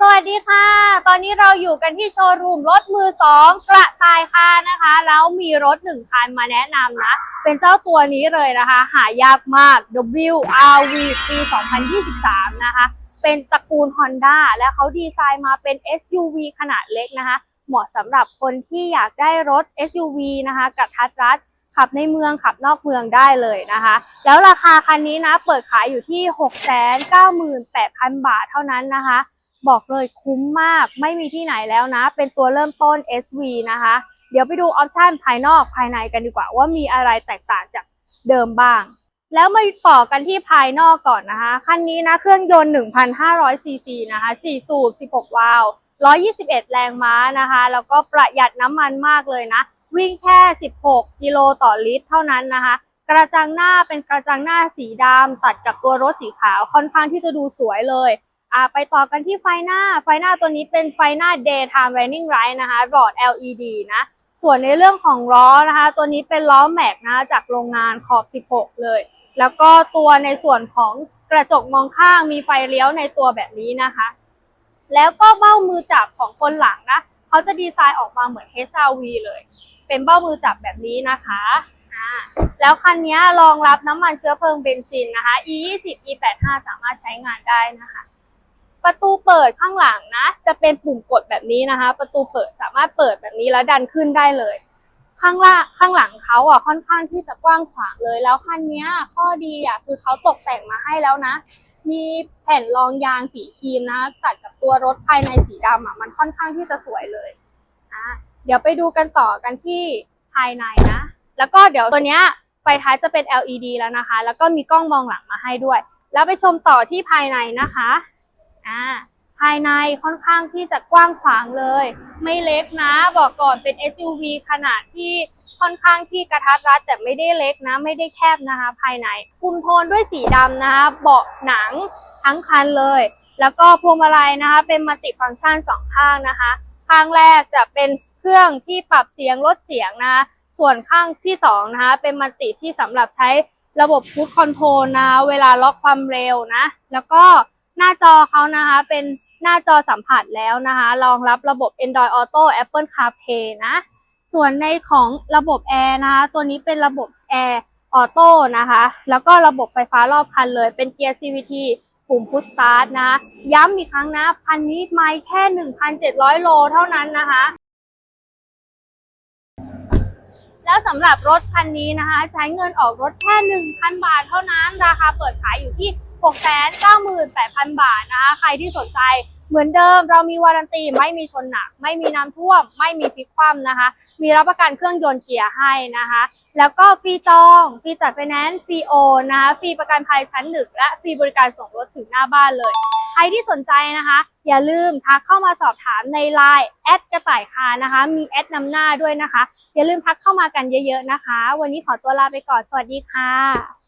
สวัสดีค่ะ ตอนนี้เราอยู่กันที่โชว์รูมรถมือสองกระต่ายค่ะนะคะ แล้วมีรถหนึ่งคันมาแนะนำนะ เป็นเจ้าตัวนี้เลยนะคะ หายากมาก WRV ปี 2023 นะคะ เป็นตระกูล Honda และเขาดีไซน์มาเป็น SUV ขนาดเล็กนะคะ เหมาะสำหรับคนที่อยากได้รถ SUV นะคะ กับทัดรัดขับในเมืองขับนอกเมืองได้เลยนะคะ แล้วราคาคันนี้นะ เปิดขายอยู่ที่ 698,000 บาทเท่านั้นนะคะ บอกเลยคุ้มมากไม่มีที่ไหนแล้วนะ เป็นตัวเริ่มต้น SV นะคะ เดี๋ยวไปดูออปชันภายนอกภายในกันดีกว่า ว่ามีอะไรแตกต่างจากเดิมบ้าง แล้วมาต่อกันที่ภายนอกก่อนนะคะ คันนี้นะ เครื่องยนต์ 1,500 ซีซีนะคะ 4 สูบ 16 วาล์ว121 แรงม้านะคะ แล้วก็ประหยัดน้ำมันมากเลยนะ วิ่งแค่ 16 กิโลต่อลิตรเท่านั้นนะคะ กระจังหน้าเป็นกระจังหน้าสีดำตัดกับตัวรถสีขาวค่อนข้างที่จะดูสวยเลย อ่าไปต่อกันที่ไฟหน้า ไฟหน้าตัวนี้เป็นไฟหน้า daytime running light นะคะ หลอด LED นะ ส่วนในเรื่องของล้อนะคะ ตัวนี้เป็นล้อแม็กนะคะจากโรงงานขอบ 16 เลย แล้วก็ตัวในส่วนของกระจกมองข้างมีไฟเลี้ยวในตัวแบบนี้นะคะ แล้วก็เบ้ามือจับของคนหลังนะ เขาจะดีไซน์ออกมาเหมือน HRV เลย เป็นเบ้ามือจับแบบนี้นะคะอ่าแล้วคันนี้รองรับน้ำมันเชื้อเพลิงเบนซินนะคะ E20 E85 สามารถใช้งานได้นะคะ ประตูเปิดข้างหลังนะ จะเป็นปุ่มกดแบบนี้นะคะ ประตูเปิดสามารถเปิดแบบนี้แล้วดันขึ้นได้เลย ข้างล่างข้างหลังเขาอะค่อนข้างที่จะกว้างขวางเลยแล้วคันนี้ข้อดีอะคือเขาตกแต่งมาให้แล้วนะ มีแผ่นรองยางสีครีมนะตัดกับตัวรถภายในสีดำอะมันค่อนข้างที่จะสวยเลยอะเดี๋ยวไปดูกันต่อกันที่ภายในนะ แล้วก็เดี๋ยวตัวเนี้ยไฟท้ายจะเป็น LED แล้วนะคะ แล้วก็มีกล้องมองหลังมาให้ด้วย แล้วไปชมต่อที่ภายในนะคะ อ่าภายในค่อนข้างที่จะกว้างขวางเลย ไม่เล็กนะ บอกก่อนเป็น SUV ขนาดที่ค่อนข้างที่กระทัดรัดแต่ไม่ได้เล็กนะ ไม่ได้แคบนะคะ ภายในคุมโทนด้วยสีดำนะคะเบาะหนังทั้งคันเลย แล้วก็พวงมาลัยนะคะ เป็นมัลติฟังก์ชันสองข้างนะคะ ข้างแรกจะเป็นเครื่องที่ปรับเสียงลดเสียงนะคะส่วนข้างที่สองนะคะเป็นมัลติที่สำหรับใช้ระบบพุทคอนโทรลนะ เวลาล็อกความเร็วนะ แล้วก็ น้าจอเขานะคะเป็นหน้าจอสัมผัสแล้วนะคะรองรับระบบ Android Auto Apple CarPlay นะ ส่วนในของระบบแอร์นะคะตัวนี้เป็นระบบแอร์ออโต้นะคะ แล้วก็ระบบไฟฟ้ารอบคันเลย เป็นเกียร์ CVT ปุ่ม Push Start นะ ย้ำอีกครั้งนะ คันนี้ไม่แค่ 1,700 โลเท่านั้นนะคะ แล้วสำหรับรถคันนี้นะคะ ใช้เงินออกรถแค่ 1,000 บาทเท่านั้น ราคาเปิดขายอยู่ที่ 698,000 บาทนะคะใครที่สนใจเหมือนเดิมเรามีวารันตีไม่มีชนหนัก ไม่มีน้ำท่วม ไม่มีพลิกคว่ำนะคะ มีรับประกันเครื่องยนต์เกียร์ให้นะคะ แล้วก็ฟรีจองฟรีจัดไฟแนนซ์ฟรีโอนนะคะฟรีประกันภัยชั้นหนึ่งและฟรีบริการส่งรถถึงหน้าบ้านเลย ใครที่สนใจนะคะ อย่าลืมทักเข้ามาสอบถามในไลน์แอดกระต่ายคานะคะ มีแอดนำหน้าด้วยนะคะ อย่าลืมทักเข้ามากันเยอะๆนะคะ วันนี้ขอตัวลาไปก่อนสวัสดีค่ะ